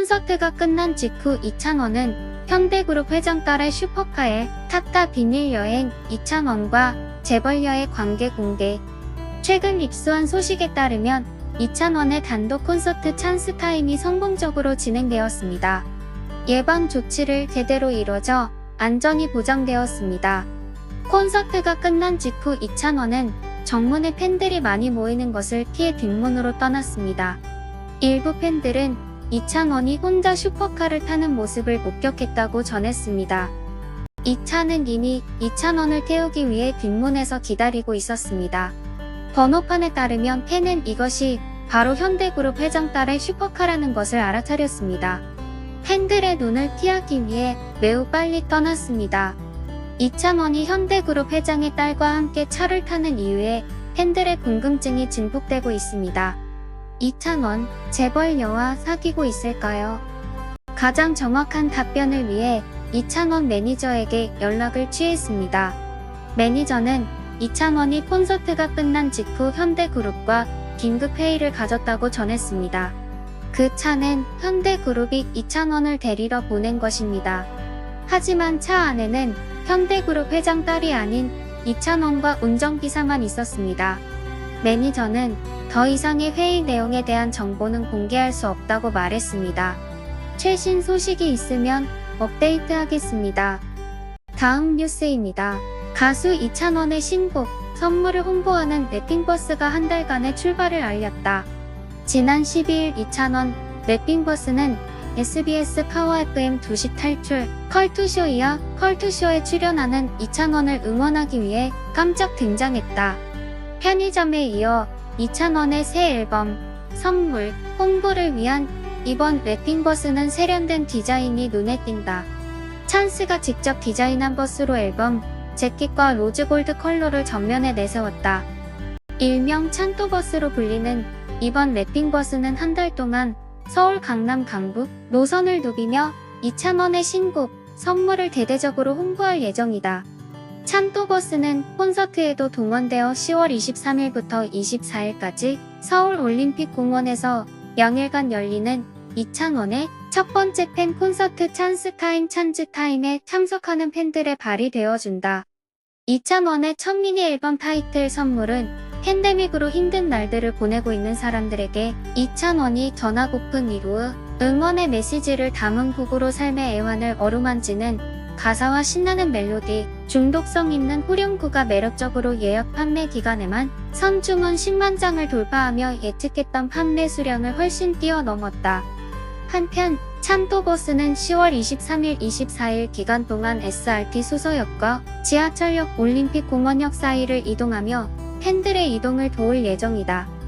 콘서트가 끝난 직후 이찬원은 현대그룹 회장 딸의 슈퍼카에 탔다 비밀 여행 이찬원과 재벌녀의 관계 공개. 최근 입수한 소식에 따르면 이찬원의 단독 콘서트 찬스 타임이 성공적으로 진행되었습니다. 예방 조치를 제대로 이뤄져 안전이 보장되었습니다. 콘서트가 끝난 직후 이찬원은 정문에 팬들이 많이 모이는 것을 피해 뒷문으로 떠났습니다. 일부 팬들은 이찬원이 혼자 슈퍼카를 타는 모습을 목격했다고 전했습니다. 이 차는 이미 이찬원을 태우기 위해 뒷문에서 기다리고 있었습니다. 번호판에 따르면 팬은 이것이 바로 현대그룹 회장 딸의 슈퍼카라는 것을 알아차렸습니다. 팬들의 눈을 피하기 위해 매우 빨리 떠났습니다. 이찬원이 현대그룹 회장의 딸과 함께 차를 타는 이유에 팬들의 궁금증이 증폭되고 있습니다. 이찬원, 재벌녀와 사귀고 있을까요? 가장 정확한 답변을 위해 이찬원 매니저에게 연락을 취했습니다. 매니저는 이찬원이 콘서트가 끝난 직후 현대그룹과 긴급 회의를 가졌다고 전했습니다. 그 차는 현대그룹이 이찬원을 데리러 보낸 것입니다. 하지만 차 안에는 현대그룹 회장 딸이 아닌 이찬원과 운전기사만 있었습니다. 매니저는 더 이상의 회의 내용에 대한 정보는 공개할 수 없다고 말했습니다. 최신 소식이 있으면 업데이트 하겠습니다. 다음 뉴스입니다. 가수 이찬원의 신곡 선물을 홍보하는 랩핑버스가 한 달간의 출발을 알렸다. 지난 12일 이찬원 랩핑버스는 SBS 파워 FM 2시 탈출 컬투쇼이야 컬투쇼에 출연하는 이찬원을 응원하기 위해 깜짝 등장했다. 편의점에 이어 이찬원의 새 앨범 선물 홍보를 위한 이번 랩핑 버스는 세련된 디자인이 눈에 띈다. 찬스가 직접 디자인한 버스로 앨범 재킷과 로즈골드 컬러를 전면에 내세웠다. 일명 찬또버스로 불리는 이번 랩핑 버스는 한 달 동안 서울 강남 강북 노선을 누비며 이찬원의 신곡 선물을 대대적으로 홍보할 예정이다. 찬또버스는 콘서트에도 동원되어 10월 23일부터 24일까지 서울 올림픽 공원에서 영일간 열리는 이찬원의 첫 번째 팬 콘서트 찬스타임 찬즈타임에 참석하는 팬들의 발이 되어준다. 이찬원의 첫 미니 앨범 타이틀 선물은 팬데믹으로 힘든 날들을 보내고 있는 사람들에게 이찬원이 전하고픈 이루 응원의 메시지를 담은 곡으로 삶의 애환을 어루만지는 가사와 신나는 멜로디, 중독성 있는 후렴구가 매력적으로 예약 판매 기간에만 선주문 10만 장을 돌파하며 예측했던 판매 수량을 훨씬 뛰어넘었다. 한편 찬또버스는 10월 23일 24일 기간 동안 SRT 수서역과 지하철역 올림픽 공원역 사이를 이동하며 팬들의 이동을 도울 예정이다.